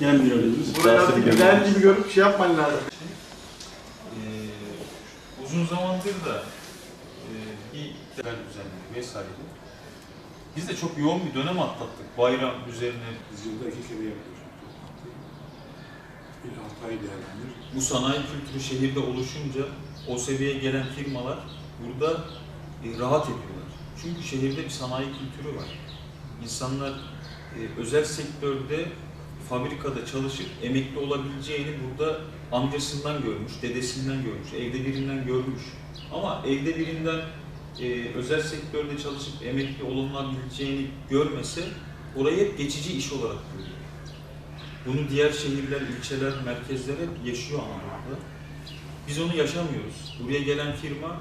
Gelmiyor elimiz. Burayı artık güzel gibi görüp şey yapman lazım. Ee, uzun zamandır da e, bir değer düzenleri vesaire. Biz de çok yoğun bir dönem atlattık. Bayram üzerine Biz yılda iki kere yapıyoruz. Bir altı ay değerlendir. bu sanayi kültürü şehirde oluşunca o seviyeye gelen firmalar burada e, rahat ediyorlar. Çünkü şehirde bir sanayi kültürü var. İnsanlar e, özel sektörde fabrikada çalışıp emekli olabileceğini burada amcasından görmüş, dedesinden görmüş, evde birinden görmüş. Ama evde birinden e, özel sektörde çalışıp emekli olunabileceğini görmese orayı hep geçici iş olarak görüyor. Bunu diğer şehirler, ilçeler, merkezler hep yaşıyor Anadolu'da. Biz onu yaşamıyoruz. Buraya gelen firma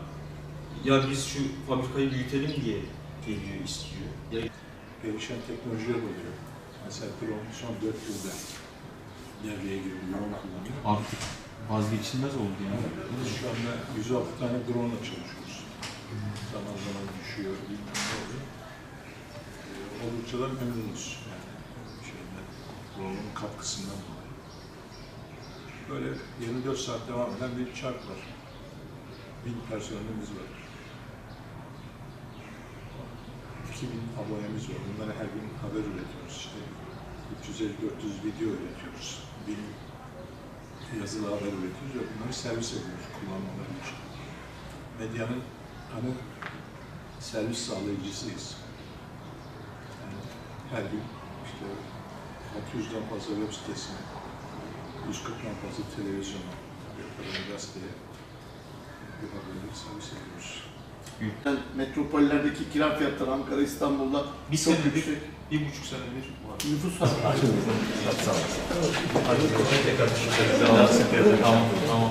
ya biz şu fabrikayı büyütelim diye geliyor, istiyor. Ya Gelişen teknolojiler oluyor. Mesela drone son 4 yılda devreye girdi, yoğun kullanıyor. Artık vazgeçilmez oldu yani. Biz şu anda 106 tane drone ile çalışıyoruz. Zaman zaman düşüyor, bilmem ne oluyor. Ee, oldukça da memnunuz. Yani şeyden, drone'un katkısından dolayı. Böyle 24 saat devam eden bir çark var. Bin personelimiz var. 2000 abonemiz var. Bunlara her gün haber üretiyoruz. İşte 350-400 video üretiyoruz. Bin yazılı haber üretiyoruz ve bunları servis ediyoruz kullanmaları için. Medyanın hani servis sağlayıcısıyız. Yani her gün işte 600'den fazla web sitesine, 140'dan fazla televizyona, bir gazeteye bu haberleri servis ediyoruz. Metropollerdeki kira fiyatları Ankara, İstanbul'da bir çok senedir, yüksek. bir buçuk senedir var. Nüfus var. Tamam.